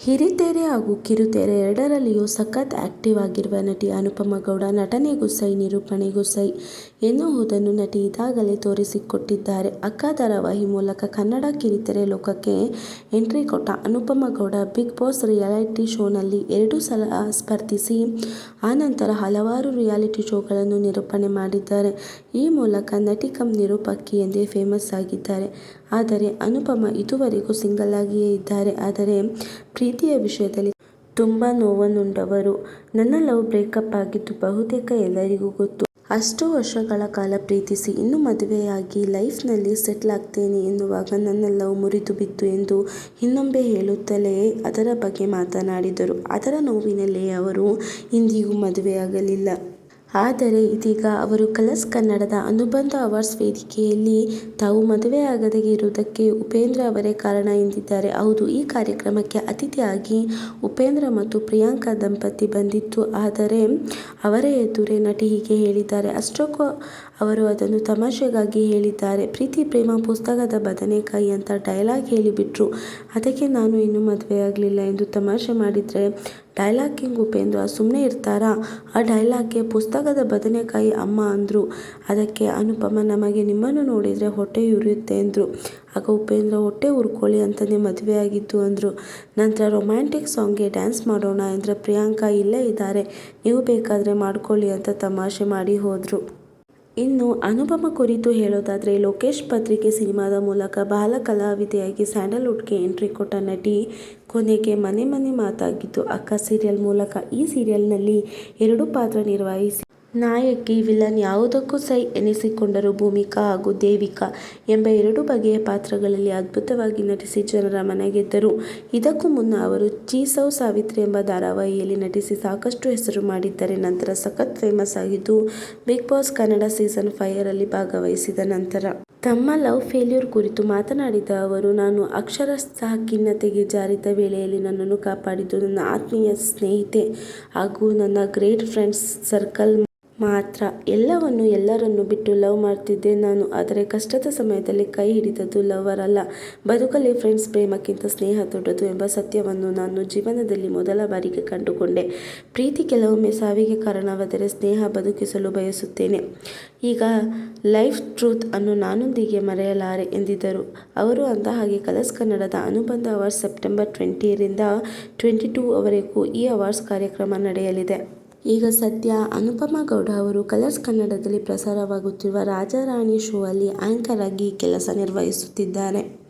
ಹಿರಿತೆರೆ ಹಾಗೂ ಕಿರುತೆರೆ ಎರಡರಲ್ಲಿಯೂ ಸಖತ್ ಆಕ್ಟಿವ್ ಆಗಿರುವ ನಟಿ ಅನುಪಮ ಗೌಡ ನಟನೆಗೂ ಸೈ, ನಿರೂಪಣೆಗೂ ಸೈ ಎನ್ನುವುದನ್ನು ನಟಿ ಇದಾಗಲೇ ತೋರಿಸಿಕೊಟ್ಟಿದ್ದಾರೆ. ಅಕ್ಕ ಧಾರಾವಾಹಿ ಮೂಲಕ ಕನ್ನಡ ಕಿರಿತೆರೆ ಲೋಕಕ್ಕೆ ಎಂಟ್ರಿ ಕೊಟ್ಟ Anupama Gowda big boss reality ಶೋನಲ್ಲಿ ಎರಡು ಸಲ ಸ್ಪರ್ಧಿಸಿ ಆನಂತರ ಹಲವಾರು ರಿಯಾಲಿಟಿ ಶೋಗಳನ್ನು ನಿರೂಪಣೆ ಮಾಡಿದ್ದಾರೆ. ಈ ಮೂಲಕ ನಟಿ ಕಂ ನಿರೂಪಕಿ ಎಂದೇ ಫೇಮಸ್ ಆಗಿದ್ದಾರೆ. ಆದರೆ ಅನುಪಮ ಇದುವರೆಗೂ ಸಿಂಗಲ್ ಆಗಿಯೇ ಇದ್ದಾರೆ. ಆದರೆ ಪ್ರೀತಿಯ ವಿಷಯದಲ್ಲಿ ತುಂಬ ನೋವನ್ನುಂಡವರು ನನ್ನ ಲವ್ ಬ್ರೇಕಪ್ ಆಗಿದ್ದು ಬಹುತೇಕ ಎಲ್ಲರಿಗೂ ಗೊತ್ತು. ಅಷ್ಟು ವರ್ಷಗಳ ಕಾಲ ಪ್ರೀತಿಸಿ ಇನ್ನು ಮದುವೆಯಾಗಿ ಲೈಫ್ನಲ್ಲಿ ಸೆಟ್ಲ್ ಆಗ್ತೇನೆ ಎನ್ನುವಾಗ ನನ್ನ ಲವ್ ಮುರಿದು ಬಿತ್ತು ಎಂದು ಇನ್ನೊಮ್ಮೆ ಹೇಳುತ್ತಲೇ ಅದರ ಬಗ್ಗೆ ಮಾತನಾಡಿದರು. ಅದರ ನೋವಿನಲ್ಲೇ ಅವರು ಇಂದಿಗೂ ಮದುವೆಯಾಗಲಿಲ್ಲ. ಆದರೆ ಇದೀಗ ಅವರು ಕಲರ್ಸ್ ಕನ್ನಡದ ಅನುಬಂಧ ಅವಾರ್ಡ್ಸ್ ವೇದಿಕೆಯಲ್ಲಿ ತಾವು ಮದುವೆಯಾಗದೇ ಇರುವುದಕ್ಕೆ ಉಪೇಂದ್ರ ಅವರೇ ಕಾರಣ ಎಂದಿದ್ದಾರೆ. ಹೌದು, ಈ ಕಾರ್ಯಕ್ರಮಕ್ಕೆ ಅತಿಥಿಯಾಗಿ ಉಪೇಂದ್ರ ಮತ್ತು ಪ್ರಿಯಾಂಕಾ ದಂಪತಿ ಬಂದಿತ್ತು. ಆದರೆ ಅವರ ಎದುರೇ ನಟಿ ಹೀಗೆ ಹೇಳಿದ್ದಾರೆ. ಅಷ್ಟಕ್ಕೂ ಅವರು ಅದನ್ನು ತಮಾಷೆಗಾಗಿ ಹೇಳಿದ್ದಾರೆ. ಪ್ರೀತಿ, ಪ್ರೇಮ, ಪುಸ್ತಕದ ಬದನೆಕಾಯಿ ಅಂತ ಡೈಲಾಗ್ ಹೇಳಿಬಿಟ್ರು. ಅದಕ್ಕೆ ನಾನು ಇನ್ನೂ ಮದುವೆಯಾಗಲಿಲ್ಲ ಎಂದು ತಮಾಷೆ ಮಾಡಿದರೆ ಡೈಲಾಗ್ ಕಿಂಗ್ ಉಪೇಂದ್ರ ಸುಮ್ಮನೆ ಇರ್ತಾರಾ? ಆ ಡೈಲಾಗ್ಗೆ ಪುಸ್ತಕದ ಬದನೆಕಾಯಿ ಅಮ್ಮ ಅಂದರು. ಅದಕ್ಕೆ ಅನುಪಮ ನಮಗೆ ನಿಮ್ಮನ್ನು ನೋಡಿದರೆ ಹೊಟ್ಟೆ ಉರಿಯುತ್ತೆ ಅಂದರು. ಆಗ ಉಪೇಂದ್ರ, ಹೊಟ್ಟೆ ಉರ್ಕೊಳ್ಳಿ ಅಂತಲೇ ಮದುವೆ ಆಗಿದ್ದು ಅಂದರು. ನಂತರ ರೊಮ್ಯಾಂಟಿಕ್ ಸಾಂಗ್ಗೆ ಡ್ಯಾನ್ಸ್ ಮಾಡೋಣ ಅಂದರೆ ಪ್ರಿಯಾಂಕಾ ಇಲ್ಲೇ ಇದ್ದಾರೆ. ನೀವು ಬೇಕಾದರೆ ಮಾಡ್ಕೊಳ್ಳಿ ಅಂತ ತಮಾಷೆ ಮಾಡಿ ಹೋದರು. ಇನ್ನು ಅನುಪಮ ಕುರಿತು ಹೇಳೋದಾದರೆ ಲೋಕೇಶ್ ಪತ್ರಿಕೆ ಸಿನಿಮಾದ ಮೂಲಕ ಬಾಲ ಕಲಾವಿದೆಯಾಗಿ ಸ್ಯಾಂಡಲ್ವುಡ್ಗೆ ಎಂಟ್ರಿ ಕೊಟ್ಟ ನಟಿ ಕೊನೆಗೆ ಮನೆ ಮನೆ ಮಾತಾಗಿದ್ದು ಅಕ್ಕ ಸೀರಿಯಲ್ ಮೂಲಕ ಈ ಸೀರಿಯಲ್ನಲ್ಲಿ ಎರಡು ಪಾತ್ರ ನಿರ್ವಹಿಸಿ ನಾಯಕಿ ವಿಲನ್ ಯಾವುದಕ್ಕೂ ಸೈ ಎನಿಸಿಕೊಂಡರೂ ಭೂಮಿಕಾ ಹಾಗೂ ದೇವಿಕಾ ಎಂಬ ಎರಡು ಬಗೆಯ ಪಾತ್ರಗಳಲ್ಲಿ ಅದ್ಭುತವಾಗಿ ನಟಿಸಿ ಜನರ ಮನಗೆದ್ದರು. ಇದಕ್ಕೂ ಮುನ್ನ ಅವರು ಚೀಸೌ ಸಾವಿತ್ರಿ ಎಂಬ ಧಾರಾವಾಹಿಯಲ್ಲಿ ನಟಿಸಿ ಸಾಕಷ್ಟು ಹೆಸರು ಮಾಡಿದ್ದರೆ ನಂತರ ಸಖತ್ ಫೇಮಸ್ ಆಗಿದ್ದು ಬಿಗ್ ಬಾಸ್ ಕನ್ನಡ ಸೀಸನ್ ಫೈವರಲ್ಲಿ ಭಾಗವಹಿಸಿದ ನಂತರ. ತಮ್ಮ ಲವ್ ಫೇಲ್ಯೂರ್ ಕುರಿತು ಮಾತನಾಡಿದ ಅವರು, ನಾನು ಅಕ್ಷರಶಃ ಖಿನ್ನತೆಗೆ ಜಾರಿದ ವೇಳೆಯಲ್ಲಿ ನನ್ನನ್ನು ಕಾಪಾಡಿದ್ದು ನನ್ನ ಆತ್ಮೀಯ ಸ್ನೇಹಿತೆ ಹಾಗೂ ನನ್ನ ಗ್ರೇಟ್ ಫ್ರೆಂಡ್ಸ್ ಸರ್ಕಲ್ ಮಾತ್ರ. ಎಲ್ಲವನ್ನು ಎಲ್ಲರನ್ನು ಬಿಟ್ಟು ಲವ್ ಮಾಡ್ತಿದ್ದೆ ನಾನು, ಆದರೆ ಕಷ್ಟದ ಸಮಯದಲ್ಲಿ ಕೈ ಹಿಡಿದದ್ದು ಲವರ್ ಅಲ್ಲ. ಬದುಕಲ್ಲಿ ಫ್ರೆಂಡ್ಸ್ ಪ್ರೇಮಕ್ಕಿಂತ ಸ್ನೇಹ ದೊಡ್ಡದು ಎಂಬ ಸತ್ಯವನ್ನು ನಾನು ಜೀವನದಲ್ಲಿ ಮೊದಲ ಬಾರಿಗೆ ಕಂಡುಕೊಂಡೆ. ಪ್ರೀತಿ ಕೆಲವೊಮ್ಮೆ ಸಾವಿಗೆ ಕಾರಣವಾದರೆ ಸ್ನೇಹ ಬದುಕಿಸಲು ಬಯಸುತ್ತೇನೆ. ಈಗ ಲೈಫ್ ಟ್ರೂತ್ ಅನ್ನು ನಾನೊಂದಿಗೆ ಮರೆಯಲಾರೆ ಎಂದಿದ್ದರು. ಅವರು ಅಂದ ಹಾಗೆ ಕಲರ್ಸ್ ಕನ್ನಡದ ಅನುಬಂಧ ಅವಾರ್ಡ್ಸ್ ಸೆಪ್ಟೆಂಬರ್ ಟ್ವೆಂಟಿರಿಂದ ಟ್ವೆಂಟಿ ಟೂವರೆಗೂ ಈ ಅವಾರ್ಡ್ಸ್ ಕಾರ್ಯಕ್ರಮ ನಡೆಯಲಿದೆ. ಈಗ ಸದ್ಯ ಅನುಪಮಾ ಗೌಡ ಅವರು ಕಲರ್ಸ್ ಕನ್ನಡದಲ್ಲಿ ಪ್ರಸಾರವಾಗುತ್ತಿರುವ ರಾಜಾರಾಣಿ ಶೋ ಅಲ್ಲಿ ಆಂಕರ್ ಆಗಿ ಕೆಲಸ ನಿರ್ವಹಿಸುತ್ತಿದ್ದಾರೆ.